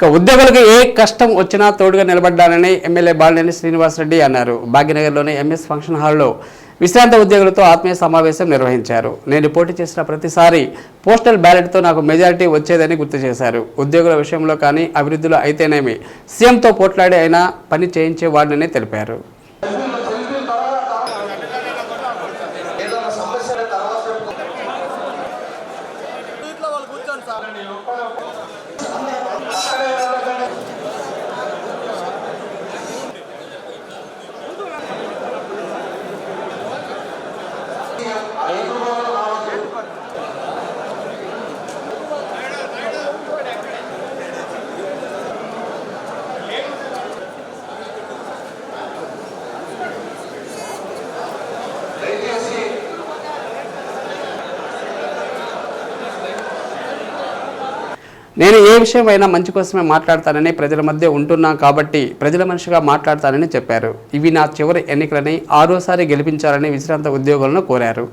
ఇక ఉద్యోగులకు ఏ కష్టం వచ్చినా తోడుగా నిలబడ్డానని ఎమ్మెల్యే బాలినేని శ్రీనివాసరెడ్డి అన్నారు. భాగ్యనగర్లోని ఎంఎస్ ఫంక్షన్ హాల్లో విశ్రాంత ఉద్యోగులతో ఆత్మీయ సమావేశం నిర్వహించారు. నేను పోటీ చేసిన ప్రతిసారి పోస్టల్ బ్యాలెట్తో నాకు మెజారిటీ వచ్చేదని గుర్తు చేశారు. ఉద్యోగుల విషయంలో కానీ అభివృద్ధిలో అయితేనేమి? సీఎంతో పోట్లాడి అయినా పని చేయించేవాడినని తెలిపారు. నేను ఏ విషయమైనా మంచి కోసమే మాట్లాడతానని ప్రజల మధ్య ఉంటున్నా కాబట్టి ప్రజల మనిషిగా మాట్లాడతానని చెప్పారు. ఇవి నా చివరి ఎన్నికలని ఆరోసారి గెలిపించాలని విశ్రాంత ఉద్యోగులను కోరారు.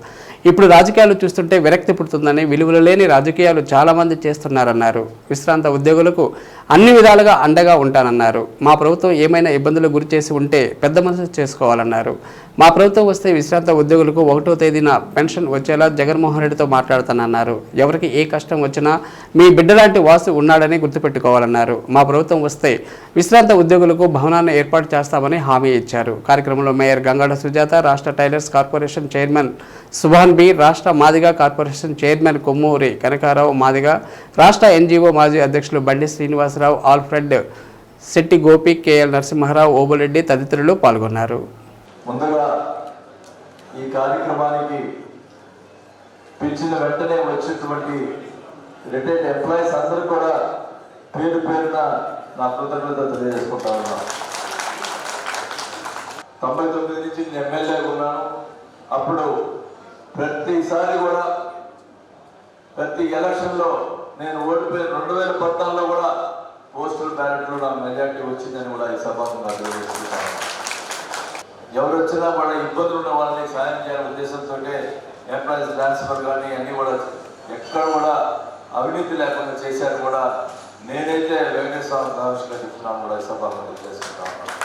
ఇప్పుడు రాజకీయాలు చూస్తుంటే విరక్తి పుడుతుందని విలువలు లేని రాజకీయాలు చాలామంది చేస్తున్నారన్నారు. విశ్రాంత ఉద్యోగులకు అన్ని విధాలుగా అండగా ఉంటానన్నారు. మా ప్రభుత్వం ఏమైనా ఇబ్బందులు గురి చేసి ఉంటే పెద్ద మనసు చేసుకోవాలన్నారు. మా ప్రభుత్వం వస్తే విశ్రాంత ఉద్యోగులకు ఒకటో తేదీన పెన్షన్ వచ్చేలా జగన్మోహన్ రెడ్డితో మాట్లాడతానన్నారు. ఎవరికి ఏ కష్టం వచ్చినా మీ బిడ్డలాంటి వాసు ఉన్నాడని గుర్తుపెట్టుకోవాలన్నారు. మా ప్రభుత్వం వస్తే విశ్రాంత ఉద్యోగులకు భవనాన్ని ఏర్పాటు చేస్తామని హామీ ఇచ్చారు. కార్యక్రమంలో మేయర్ గంగాడ సుజాత రాష్ట్ర tailors corporation chairman Subhan Bi రాష్ట్ర మాదిగ కార్పొరేషన్ చైర్మన్ కొమ్మూరి కనకారావు మాదిగ రాష్ట్ర ఎన్జిఓ మాజీ అధ్యక్షులు బండి శ్రీనివాసరావు ఆల్ఫ్రెడ్ శెట్టి గోపి కేఎల్ నరసింహారావు ఓబులెడ్డి తదితరులు పాల్గొన్నారు. ముందుగా ఈ కార్యక్రమానికి పిలిచిన వెంటనే వచ్చినటువంటి రిటైర్డ్ ఎంప్లాయీస్ అందరూ కూడా పేరు పేరున నా కృతజ్ఞత తెలియజేసుకుంటాను తొంభై తొమ్మిది నుంచి నేను ఎమ్మెల్యే ఉన్నాను. అప్పుడు ప్రతిసారి కూడా ప్రతి ఎలక్షన్లో నేను ఓడిపోయిన రెండు వేల పద్నాలుగులో కూడా పోస్టల్ బ్యాలెట్లో నాకు మెజార్టీ వచ్చిందని కూడా ఈ సభకు ఎవరు వచ్చినా కూడా ఇబ్బందులు ఉన్న వాళ్ళని సాయం చేయాలనే ఉద్దేశంతో ఎంప్లాయీస్ ట్రాన్స్ఫర్ కానీ అన్ని కూడా ఎక్కడ కూడా అవినీతి లేకుండా చేశారు కూడా నేనైతే వెంకటేశ్వర రామకృష్ణ చెప్తున్నాను కూడా ఈ సభకు చేసుకుంటాను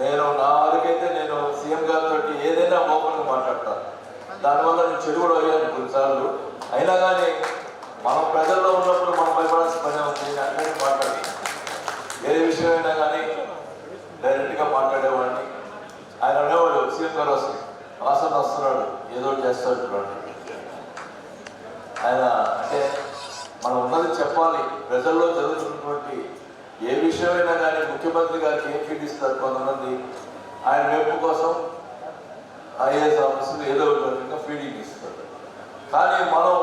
నేను నా వరకైతే నేను సీఎం గారితో ఏదైనా మోపంగా మాట్లాడతాను. దానివల్ల నేను చెడు కూడా అయ్యాను కొన్నిసార్లు. అయినా కానీ మనం ప్రజల్లో ఉన్నప్పుడు మనం భయపడాల్సిన పని ఉంది అన్నీ మాట్లాడి. వేరే విషయమైనా కానీ డైరెక్ట్గా మాట్లాడేవాడిని. ఆయన అనేవాడు సీఎం గారు వస్తుంది వాసన వస్తున్నాడు ఏదో చేస్తాడు ఆయన అంటే మనం ఉన్నది చెప్పాలి. ప్రజల్లో జరుగుతున్నటువంటి ఏ విషయమైనా కానీ ముఖ్యమంత్రి గారికి ఏం ఫీడ్ ఇస్తారు కొంతమంది? ఆయన మెప్పు కోసం ఐఏఎస్ ఆఫీసులు ఏదో ఒకటి ఫీడింగ్ ఇస్తారు కానీ మనం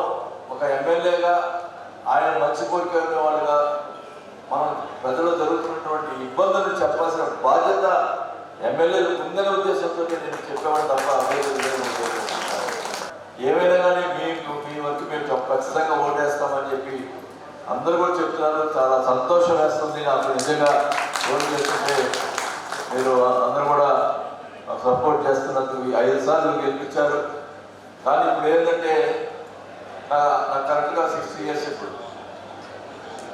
ఒక ఎమ్మెల్యేగా ఆయన మంచి కోరిక వాళ్ళగా మనం ప్రజలు జరుగుతున్నటువంటి ఇబ్బందులు చెప్పాల్సిన బాధ్యత ఎమ్మెల్యేలు ఉందనే ఉద్దేశంతో నేను చెప్పేవాడు తప్ప ఏమైనా కానీ మీకు మీ వరకు మేము ఖచ్చితంగా ఓటేస్తామని చెప్పి అందరూ కూడా చెప్తున్నారు. చాలా సంతోషం వేస్తుంది నాకు నిజంగా ఓటు చేస్తుంటే మీరు అందరూ కూడా సపోర్ట్ చేస్తున్నందుకు ఈ గెలిపించారు. కానీ ఇప్పుడు ఏంటంటే నా నాకు కరెక్ట్గా సిక్స్టీ ఇయర్స్ ఇప్పుడు.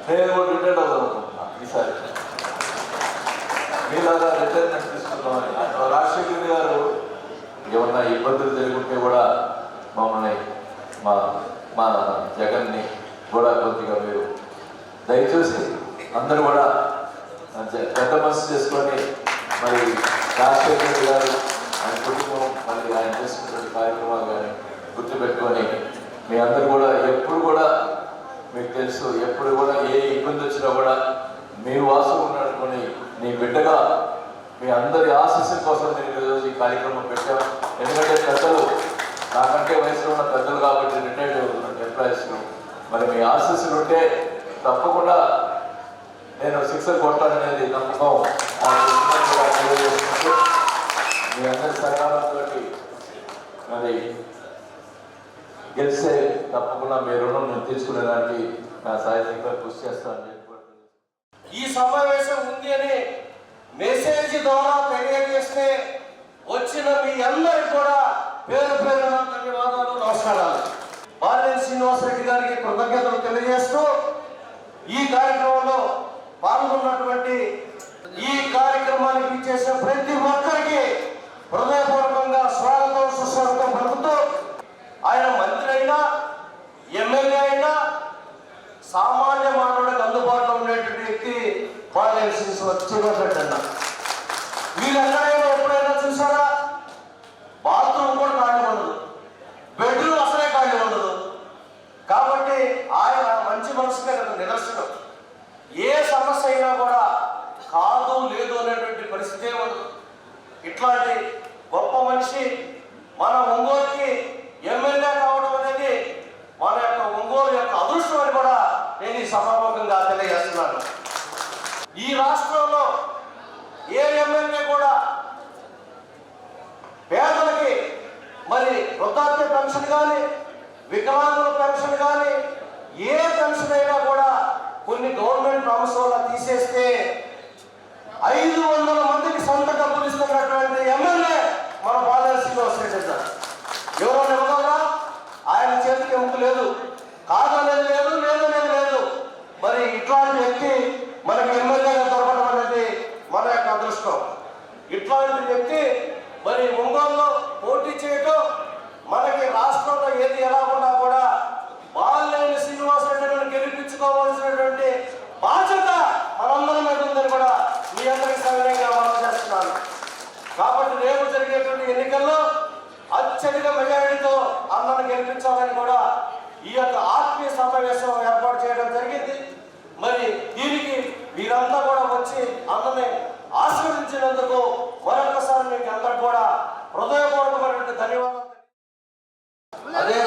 నేను కూడా రిటైర్డ్ అవుదాం ఈసారి. మీలాగా రిటైర్మెంట్ తీసుకుందామని. రాజశేఖర్ గారు ఏమన్నా ఇబ్బందులు జరుగుంటే కూడా మమ్మల్ని మా మా జగన్ని కూడా కొద్దిగా మీరు దయచేసి అందరూ కూడా పెద్ద మనసు చేసుకొని మరి రాజశేఖర్ గారు ఆయన కుటుంబం ఆయన చేసినటువంటి కార్యక్రమాలు కానీ గుర్తుపెట్టుకొని మీ అందరు కూడా ఎప్పుడు కూడా మీకు తెలుసు ఎప్పుడు కూడా ఏ ఇబ్బంది వచ్చినా కూడా మీ వాసం ఉన్నటువంటి నీ బిడ్డగా మీ అందరి ఆశీస్సుల కోసం నేను ఈరోజు ఈ కార్యక్రమం పెట్టాం. ఎందుకంటే పెద్దలు నాకంటే వయసులో ఉన్న పెద్దలు కాబట్టి రిటైర్డ్ అవుతున్న ఎంప్లాయీస్ మరి మీ ఆశీస్సులు ఉంటే తప్పకుండా నేను సిక్సర్ కొట్టాలనేది నమ్మకం. మీ అందరి సహకారంతో మరి గెలిస్తే తప్పకుండా మీ రుణం నేను తీసుకునేదానికి నా సాయశక్తిగా కృషి చేస్తాను ఈ సమావేశం ఉంది అని మెసేజ్ ద్వారా తెలియజేస్తే వచ్చిన మీ అందరికి కూడా పేరు పేరు ధన్యవాదాలు నమస్కారాలు బాలినేని శ్రీనివాసరెడ్డి గారికి కృతజ్ఞతలు తెలియజేస్తూ ఈ కార్యక్రమంలో పాల్గొన్నటువంటి ఈ కార్యక్రమానికి చేసిన ప్రతి ఒక్కరికి హృదయపూర్వకంగా స్వాగతం సుస్వాగతం పలుకుతూ ఆయన మంత్రి అయినా ఎమ్మెల్యే అయినా సామాన్య మానవుడికి అందుబాటులో ఉండేటువంటి వ్యక్తి పాలన శ్రీనివాసరెడ్డి అన్న మీరు ఎక్కడైనా ఎప్పుడైనా చూసారా బాత్రూమ్ కూడా ఖాళీ ఉండదు బెడ్రూమ్ అసలే ఖాళీ ఉండదు కాబట్టి ఆయన మంచి మనసుకే నాకు నిదర్శనం ఏ సమస్య అయినా కూడా కాదు లేదు అనేటువంటి పరిస్థితే ఉండదు ఇట్లాంటి గొప్ప మనిషి మన ఒంగోలుకి ఎమ్మెల్యే కావడం అనేది మన యొక్క ఒంగోలు యొక్క అదృష్టం అని కూడా నేను ఈ సభాముఖంగా తెలియజేస్తున్నాను. ఈ రాష్ట్రంలో ఏ ఎమ్మెల్యే కూడా పేదలకి మరి వృద్ధాప్య పెన్షన్ కానీ వికలాంగుల పెన్షన్ కానీ ఏ పెన్షన్ అయినా కూడా కొన్ని గవర్నమెంట్ ప్రామిస్ వల్ల తీసేస్తే ఐదు వందల మందికి సొంత డబ్బులు ఇస్తున్నటువంటి ఎమ్మెల్యే మన పాలసీలో శ్రీనివాసరెడ్డి గారు. ఎవరైనా ఇవ్వగలరా? ఆయన చేతికి ఎంపు లేదు. కాదనేది లేదు లేదనేది లేదు. మరి ఇట్లాంటి వ్యక్తి మనకి ఎమ్మెల్యేగా దొరకడం అనేది మన యొక్క అదృష్టం. ఇట్లాంటి వ్యక్తి మరి ఒంగోలులో పోటీ చేయటం మనకి రాష్ట్రంలో ఏది ఎలా ఉండాలి కూడా బాలినేని శ్రీనివాసరెడ్డిని గెలిపించుకోవాల్సినటువంటి బాధ్యత మనందరి మీద ఉందని కూడా మీ అందరికీ సవినయంగా మనం చేస్తున్నాను కాబట్టి రేపు జరిగేటువంటి ఎన్నికల్లో అత్యధిక మెజారిటీతో అన్నను గెలిపించాలని కూడా ఈ యొక్క ఆత్మీయ సమావేశం ఏర్పాటు చేయడం జరిగింది. మరి దీనికి మీరంతా కూడా వచ్చి అన్నని ఆశీర్వదించినందుకు మరొకసారి మీకు అందరికి కూడా హృదయపూర్వకమైనటువంటి ధన్యవాదాలు. అదే